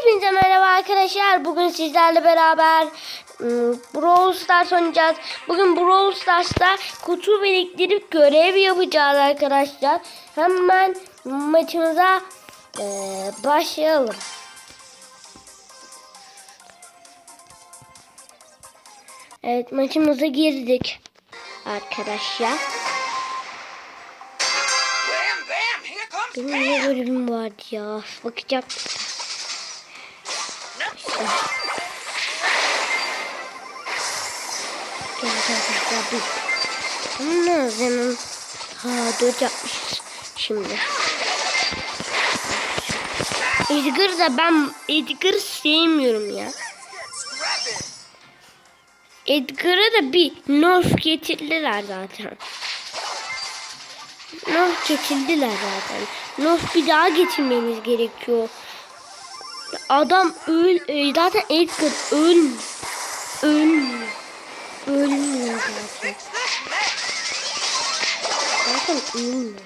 Hepinize merhaba arkadaşlar. Bugün sizlerle beraber ım, Brawl Stars oynayacağız. Bugün Brawl Stars'ta kutu biriktirip görev yapacağız arkadaşlar. Hemen maçımıza eee, başlayalım. Evet maçımıza girdik arkadaşlar. Benim ne bölümüm vardı ya. Bakacağım. Bir. Ama zaman ha dört yapmışız şimdi. Edgar da ben Edgar sevmiyorum ya. Edgar'a da bir nerf getirdiler zaten. Nerf getirdiler zaten. Nerf bir daha getirmemiz gerekiyor. Adam öl e, zaten Edgar öl ölmüyor. Ölmüyor zaten. Zaten ölmüyor.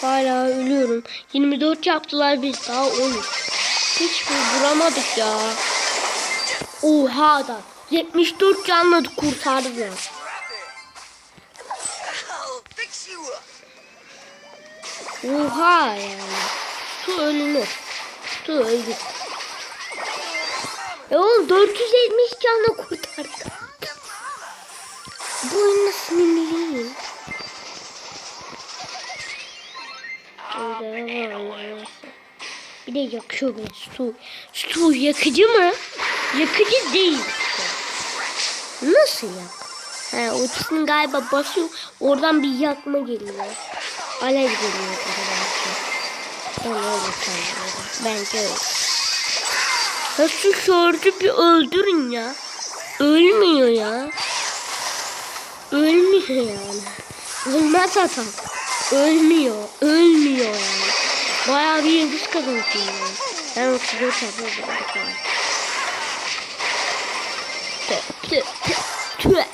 Hala ölüyorum. 24 yaptılar biz daha 13. Hiç mi vuramadık ya? Oha da 74 canla up. Oha yani. Su ölünür. Su öldü. E oğlum 470 canla kurtardık. Bu oyunda sinirliyim. Bir de yakıyor beni su. Su yakıcı mı? Yakıcı değil. Nasıl yak? Ha, ultisini galiba basıyor. Oradan bir yakma geliyor. Alev geliyor. Ben öyle sanıyorum. Bence öyle. Şu şortu bir öldürün ya. Ölmüyor ya. Ölmüyor yani. Ölmez adam. Ölmüyor. Ölmüyor yani. Bayağı bir yıldız kazanmış yani. Ben 34 yapıyorum. Püh, püh, püh,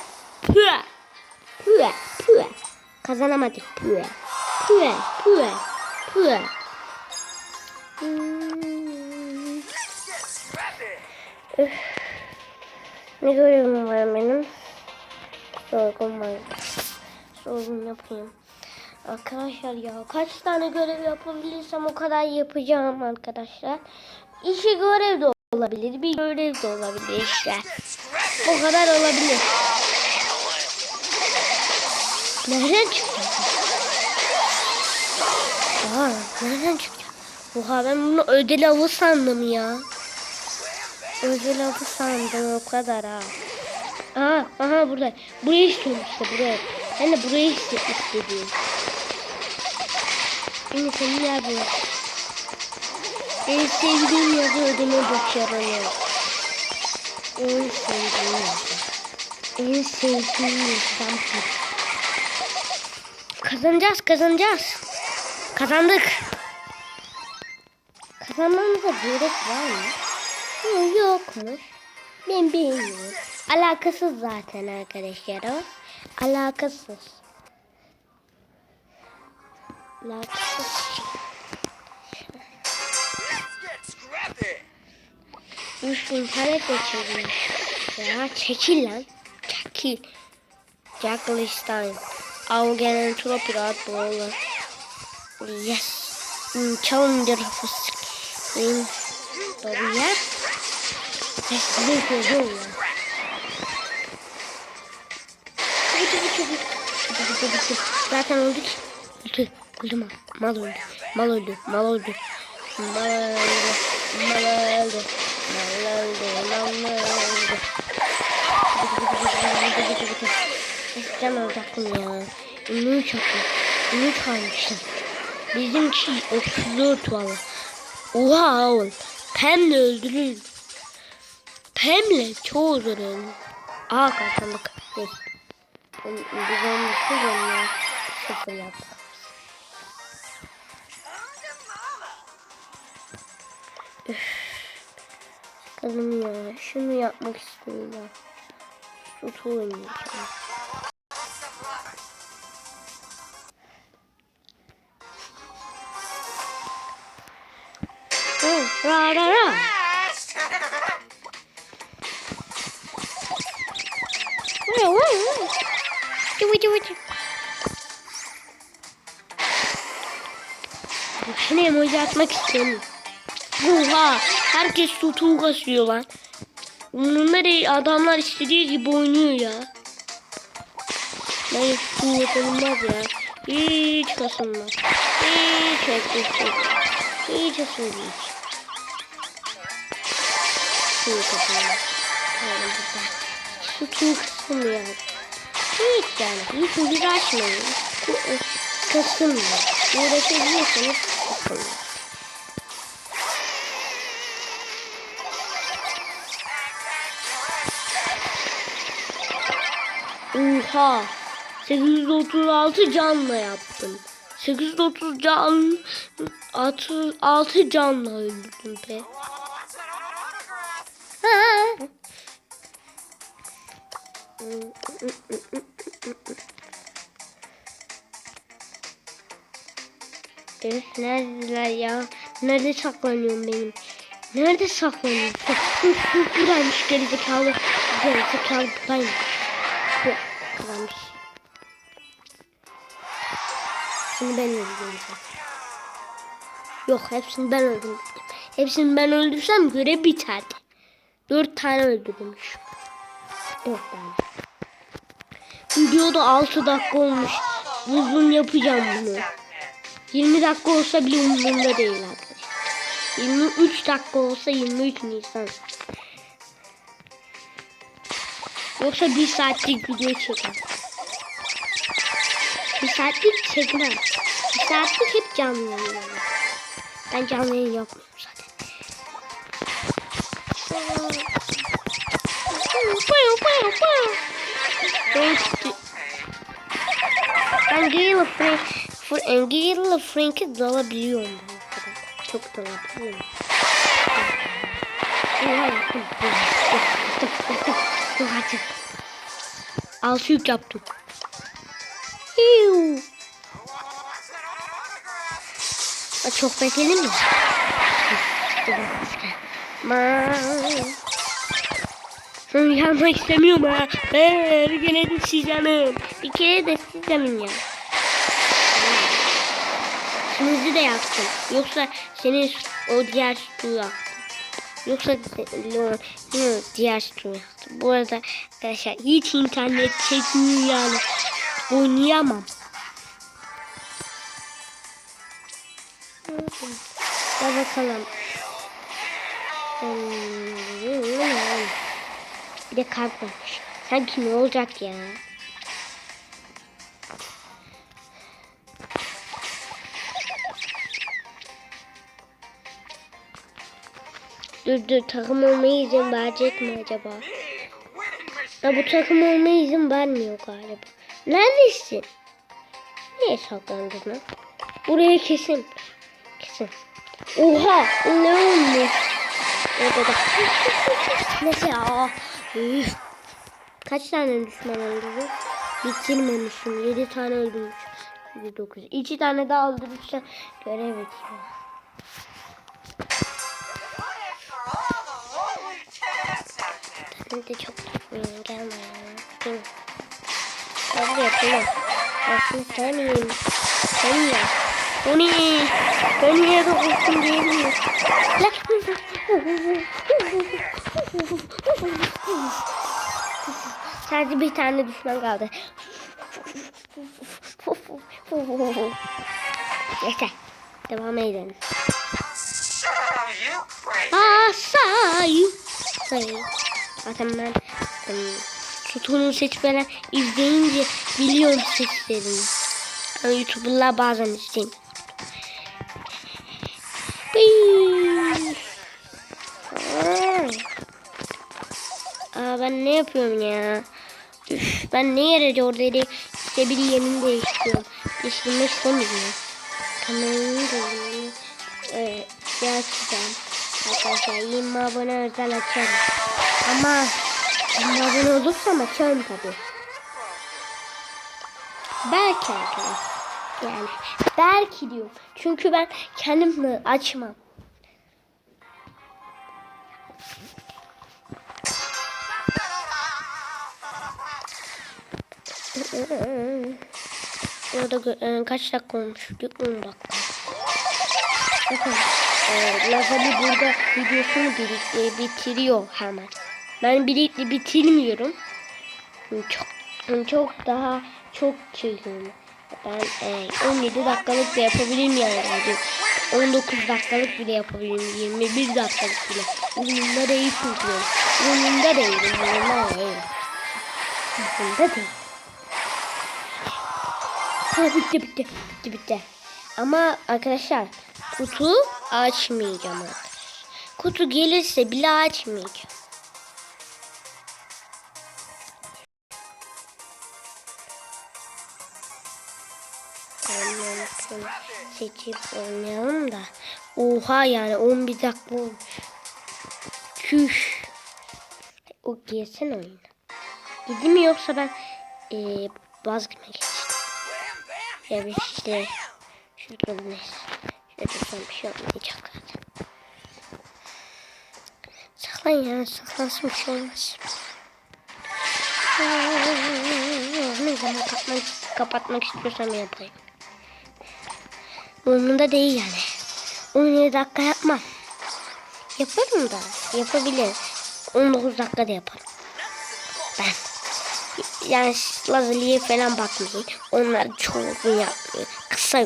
püh, püh, püh. Kazanamadık püh. Püh, püh, püh. Ne görevim var benim? Sorgun var. Sorgun yapayım. Arkadaşlar ya kaç tane görev yapabilirsem o kadar yapacağım arkadaşlar. İşi görev de olabilir, bir görev de olabilir işte. O kadar olabilir. Nereden çıktı? Aa, nereden çıktı? Oha ben bunu ödel avı sandım ya. Ödel avı sandım o kadar ha. Aha, aha burada. Burayı istiyorum işte buraya. Ben de burayı iste- istedim. Beni senin yer bu. En sevdiğim yazı ödeme başarılı. En sevdiğim yazı. En sevdiğim yazı. Kazanacağız, kazanacağız. Kazandık. Kazanmamıza gerek var mı? Yokmuş. Ben bilmiyorum. Alakasız zaten arkadaşlar o. Alakasız. Alakasız. Bin tane geçirmiş. Ya çekil lan. Çekil. Jack Listein. Augen Trop Pirat Brawler. Yes. Challenger Fısık. Hmm. Tabii ya. Sesini koyuyor ya. Çabuk çabuk çabuk. Çabuk çabuk çabuk. Zaten öldük. Öldü. Öldü mal. Mal öldü. Mal öldü. Mal öldü. Mal öldü. Mal öldü. Mal öldü. Mal öldü. Eskiden olacaktım ya. Ünlü uçaktım. Ünlü kalmıştım. Bizimki 34 valla. Oha oğlum. Pem'le öldürün. Pem'le çoğu zorun. Aa kaçan bak. Yes. Güzel bir şey Sıfır yaptık. Bakalım ya. Şunu yapmak istiyorum ben. Tut oynayacağım. Ra ra ra. Cıvı cıvı. Şimdi emoji atmak istemiyorum. Oha! Herkes tutuğu kasıyor lan. Bunları adamlar istediği gibi oynuyor ya. Ben tutuğu kasılmaz ya. Hiç kasılmaz. Hiç hiç hiç. Kasılmaz hiç. Kasılmaz. Tutuğu kasılmıyor. Hiç yani. Hiç uğraşmayın. Kasılmıyor. Uğraşabiliyorsanız kasılmıyor. Oha. 836 canla yaptım. 830 can 6, 6 canla öldürdüm be. Ha. Evet, neredeler ya? Nerede saklanıyorum benim? Nerede saklanıyorum? Buradaymış gerizekalı. Gerizekalı buradaymış. Bu buradaymış. Hepsini ben öldürdüm. Yok hepsini ben öldürdüm. Hepsini ben öldürsem görev biterdi. Dört tane öldürmüş. Dört tane. Videoda 6 dakika olmuş. Uzun yapacağım bunu. 20 dakika olsa bile umurumda değil arkadaşlar. 23 dakika olsa 23 Nisan. Yoksa bir saatlik video çeker. Bir saatlik çekmem. Bir saatlik hep canlı yayın. Ben canlı yayın yapmıyorum zaten. Ben Gale Frank, Frank, Gale Frank'i dalabiliyorum. Çok dalabiliyorum. Altı yük yaptım. Çok bekledim mi? Şunu yanmak istemiyorum ha. Ee, bir kere de sizemim. Bir kere de sizemim ya. Şimdi de yaktım. Yoksa senin o diğer sütü yaktım. Yoksa Leon diğer sütü yaktım. Bu arada arkadaşlar hiç internet çekmiyor yani. Oynayamam. Gel bakalım. Hmm, Bir de kalp varmış. Sanki ne olacak ya? Dur dur takım olmaya izin verecek mi acaba? Ya bu takım olmaya izin vermiyor galiba. Neredesin? Niye saklandın lan? Buraya kesin. Kesin. Oha! Ne olmuş? Orada da. Neyse ya. Üf. Kaç tane düşman öldürdü? Bitirmemişim. 7 tane öldürmüş. 9. 2 tane daha öldürürse görev bitiyor. Ben de çok tutmayayım. Gelme ya. Hadi yapalım. Nasıl tanıyayım? Sen ya. O ne? Ben niye dokundum değil mi? Sadece bir tane düşman kaldı. Yeter. Devam edelim. You crazy. Aa say. Say. Zaten ben sütunun seçmeni izleyince biliyorum seslerini. Ama YouTuber'lar bazen izleyeyim. Ben ne yapıyorum ya? Üf, ben ne yere oradaydı? İşte bir yerini değiştiriyorum. Değiştirmek istemiyorum. Kameranın da evet, açacağım. Arkadaşlar 20 abone özel açarım. Ama 20 abone olursam açarım tabi. Belki arkadaşlar. Yani belki diyorum. Çünkü ben kendim açmam. Burada gö- e, kaç dakika olmuş? 10 dakika. Bakın e, Lazali burada videosunu birlikte bitiriyor hemen. Ben birlikte bitirmiyorum. Çok çok daha çok çekiyorum. Ben e, 17 dakikalık da yapabilirim yani. yani 19 dakikalık bile yapabilirim. 21 dakikalık bile. Umurumda değil çünkü. Umurumda değil. Umurumda değil. Umurumda değil. Ha, bitti bitti. Bitti bitti. Ama arkadaşlar kutu açmayacağım arkadaşlar. Kutu gelirse bile açmayacağım. Seçip oynayalım da. Oha yani 11 dakika olmuş. Çüş. O gelsin oyuna. Gidi mi yoksa ben ee, vazgeçmek Ya bir işte bu neyse. Şöyle bir şey olmayacak zaten. Saklan ya saklansın bir şey olmaz. Ne zaman kapatmak, kapatmak istiyorsam yapayım. Umurumda değil yani. 17 dakika yapmam. Yaparım da yapabilirim. 19 dakikada yaparım. Ben. Yani Lazali'ye falan bakmayın. Onlar çok uzun yapmıyor. Kısa.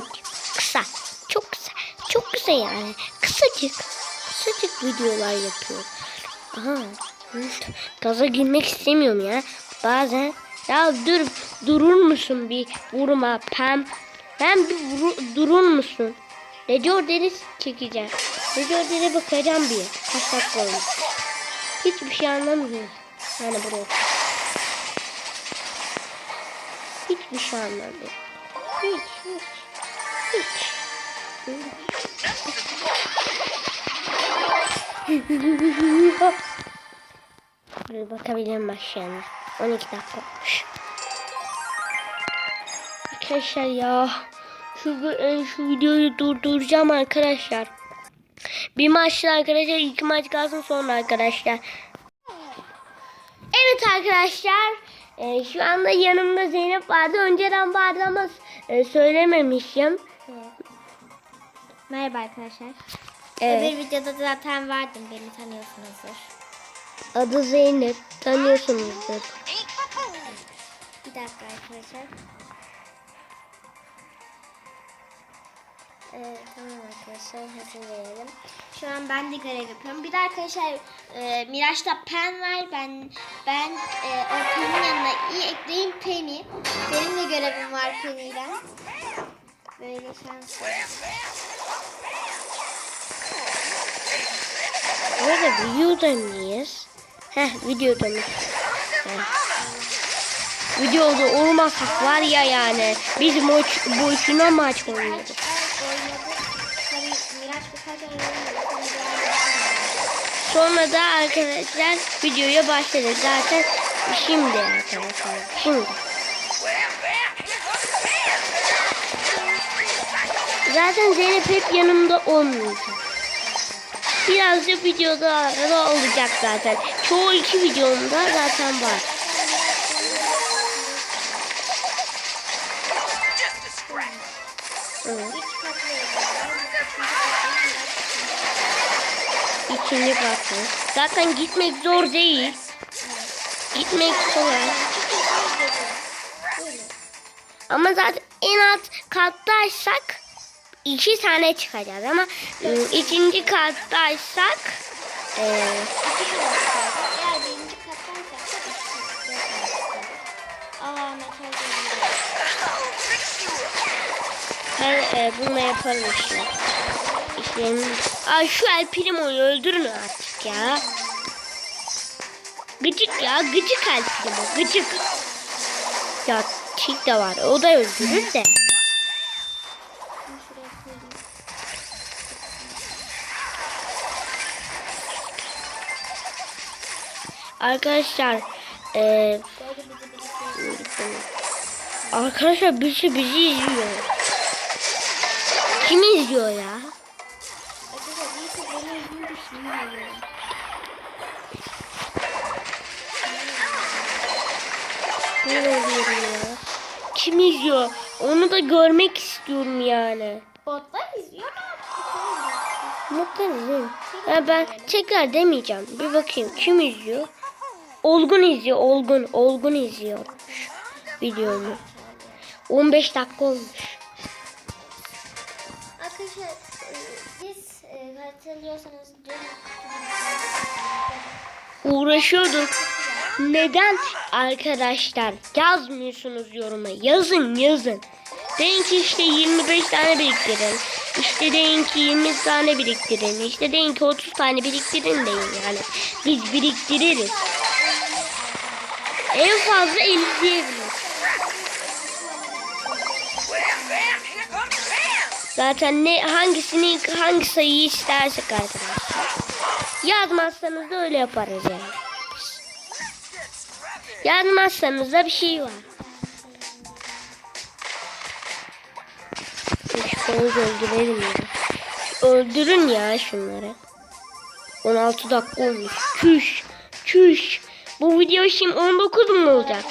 Kısa. Çok kısa. Çok kısa yani. Kısacık. Kısacık videolar yapıyor. Aha. Gaza girmek istemiyorum ya. Bazen ya dur durur musun bir vurma pem. Ben bir vuru, durur musun? Recor deri çekeceğim. Recor deri bakacağım bir. Kaç dakika olmuş. Hiçbir şey anlamıyorum. Yani buraya. Hiçbir şey anlamıyorum. Hiç, hiç, hiç. Bir bakabilirim başlayalım. 12 dakika olmuş. Arkadaşlar ya. Şu, e, şu videoyu durduracağım arkadaşlar. Bir maçta arkadaşlar iki maç kalsın sonra arkadaşlar. Evet arkadaşlar. E, şu anda yanımda Zeynep vardı. Önceden vardı ama e, söylememişim. Merhaba arkadaşlar. Evet. Öbür videoda zaten vardım. Beni tanıyorsunuzdur. Adı Zeynep. Tanıyorsunuzdur. Bir dakika arkadaşlar. Ee, tamam arkadaşlar hazır verelim. Şu an ben de görev yapıyorum. Bir de arkadaşlar e, Miraç'ta pen var. Ben ben e, o penin yanına iyi ekleyeyim peni. Benim de görevim var peniyle. Böyle şans var. Burada videoda mıyız? Heh videoda mı? Videoda olmasak var ya yani. Biz maç, boşuna maç oynuyoruz. Sonra da arkadaşlar videoya başladık. Zaten şimdi arkadaşlar. Şimdi. Zaten Zeynep hep yanımda olmayacak. Birazcık videoda arada olacak zaten. Çoğu iki videomda zaten var. İkinci katı. Zaten gitmek zor değil. Gitmek kolay. Ama zaten en alt kattaysak iki tane çıkacağız ama ıı, ikinci kattaysak e, ben e, bununla yaparım işte. İşlerini... Ay şu El Primo'yu öldürün artık ya. Gıcık ya gıcık El Primo gıcık. Ya Çik de var o da öldürür de. Arkadaşlar e, Arkadaşlar birisi bizi izliyor. Kim izliyor ya? İzliyor. Onu da görmek istiyorum yani. Botlar izliyor. İzliyorum. Ha, ben tekrar demeyeceğim. Bir bakayım kim izliyor? Olgun izliyor. Olgun. Olgun izliyor. Videomu. 15 dakika olmuş. Arkadaşlar e, biz e, hatırlıyorsanız dün Uğraşıyorduk. Neden arkadaşlar yazmıyorsunuz yoruma? Yazın yazın. Deyin ki işte 25 tane biriktirin. İşte deyin ki 20 tane biriktirin. İşte deyin ki 30 tane biriktirin deyin yani. Biz biriktiririz. En fazla 50 diyebiliriz. Zaten ne hangisini hangi sayıyı istersek arkadaşlar. Yazmazsanız da öyle yaparız yani. Yazmazsanız da bir şey var. Şu konuyu öldürelim ya. Öldürün ya şunları. 16 dakika olmuş. Çüş. Çüş. Bu video şimdi 19 mu olacak?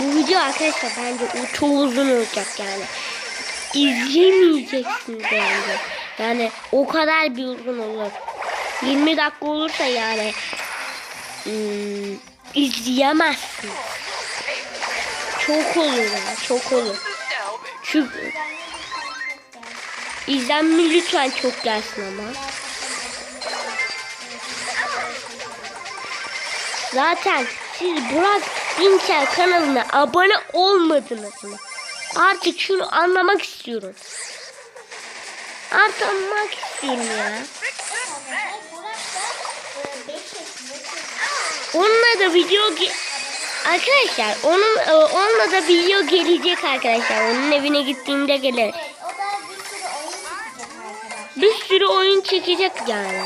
Bu video arkadaşlar bence o çok uzun olacak yani. İzlemeyeceksiniz bence. Yani o kadar bir uzun olur. 20 dakika olursa yani hmm, izleyemezsiniz. Çok olur ya, çok olur. Çünkü izlenme lütfen çok gelsin ama. Zaten siz Burak Dinçer kanalına abone olmadınız mı? Artık şunu anlamak istiyorum. Artık anlamak istiyorum ya. Burak da 5 yaşında çocuk. Onunla da video Arkadaşlar onun e, onunla da video gelecek arkadaşlar. Onun evine gittiğimde gelir. Bir sürü oyun çekecek yani.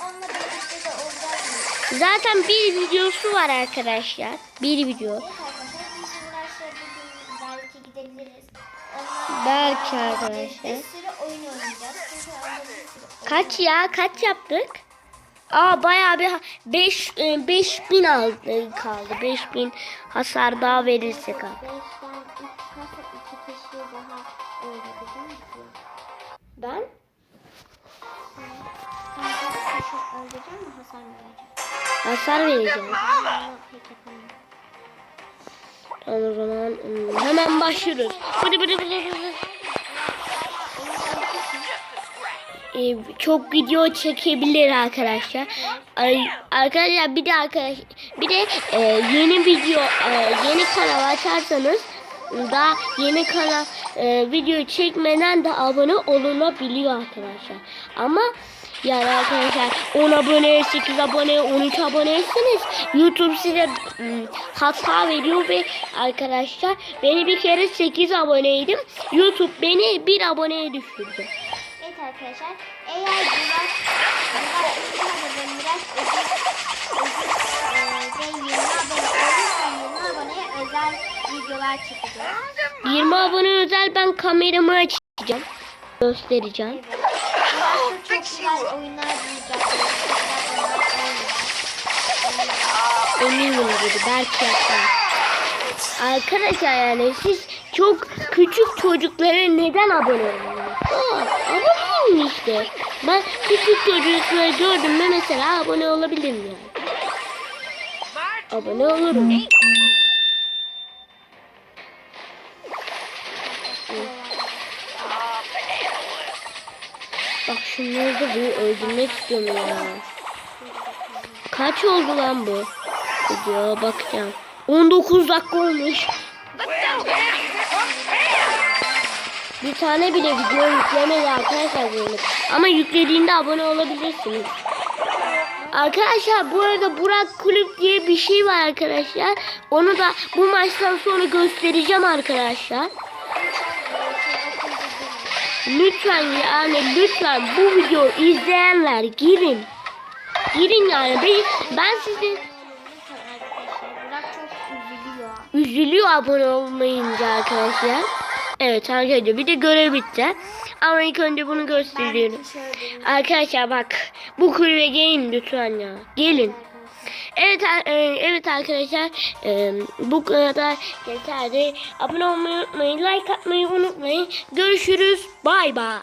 Onunla birlikte de olacağız. Zaten bir videosu var arkadaşlar. Bir video. Belki arkadaşlar. Kaç ya? Kaç yaptık? Aa bayağı bir 5 5000 aldı kaldı. 5000 hasar daha öldürdüm ki. Ben kişi öldüreceğim mi hasar mı vereceğim? Hasar vereceğim. O zaman hmm, hemen başlıyoruz. Bıdı bıdı bıdı bıdı. Ee, çok video çekebilir arkadaşlar. Ay, arkadaşlar bir de arkadaş bir de e, yeni video e, yeni kanal açarsanız daha yeni kanal e, video çekmeden de abone olunabiliyor arkadaşlar. Ama yani arkadaşlar 10 abone, 8 abone, 13 aboneyseniz YouTube size ım, hata veriyor ve arkadaşlar beni bir kere 8 aboneydim. YouTube beni 1 aboneye düşürdü. Evet arkadaşlar eğer Miraç Ödül Ödül e, ve 20 abone olursa 20 aboneye özel videolar çekeceğiz. 20 abone özel ben kameramı açacağım. Göstereceğim. Burak'ta çok güzel oyunlar bulacak. Eminim dedi. Belki yapar. Arkadaşlar yani siz çok küçük çocuklara neden abone olmuyorsunuz? Abone olun işte. Ben küçük çocukları gördüm mü mesela abone olabilirim yani. Abone olurum. Şunları da bir öldürmek istiyorum ya. Kaç oldu lan bu? Video bakacağım. 19 dakika olmuş. Bir tane bile video yüklemedi arkadaşlar. Ama yüklediğinde abone olabilirsiniz. Arkadaşlar bu arada Burak Kulüp diye bir şey var arkadaşlar. Onu da bu maçtan sonra göstereceğim arkadaşlar. Lütfen yani lütfen bu videoyu izleyenler girin. Girin yani. Ben, ben sizi üzülüyor. üzülüyor abone olmayınca arkadaşlar. Evet arkadaşlar bir de görev bitti. Ama ilk önce bunu gösteriyorum. Şöyle Arkadaşlar bak bu kulübe gelin lütfen ya. Gelin. Evet e, evet arkadaşlar e, bu kadar yeterli. Abone olmayı unutmayın. Like atmayı unutmayın. Görüşürüz. Bay bay.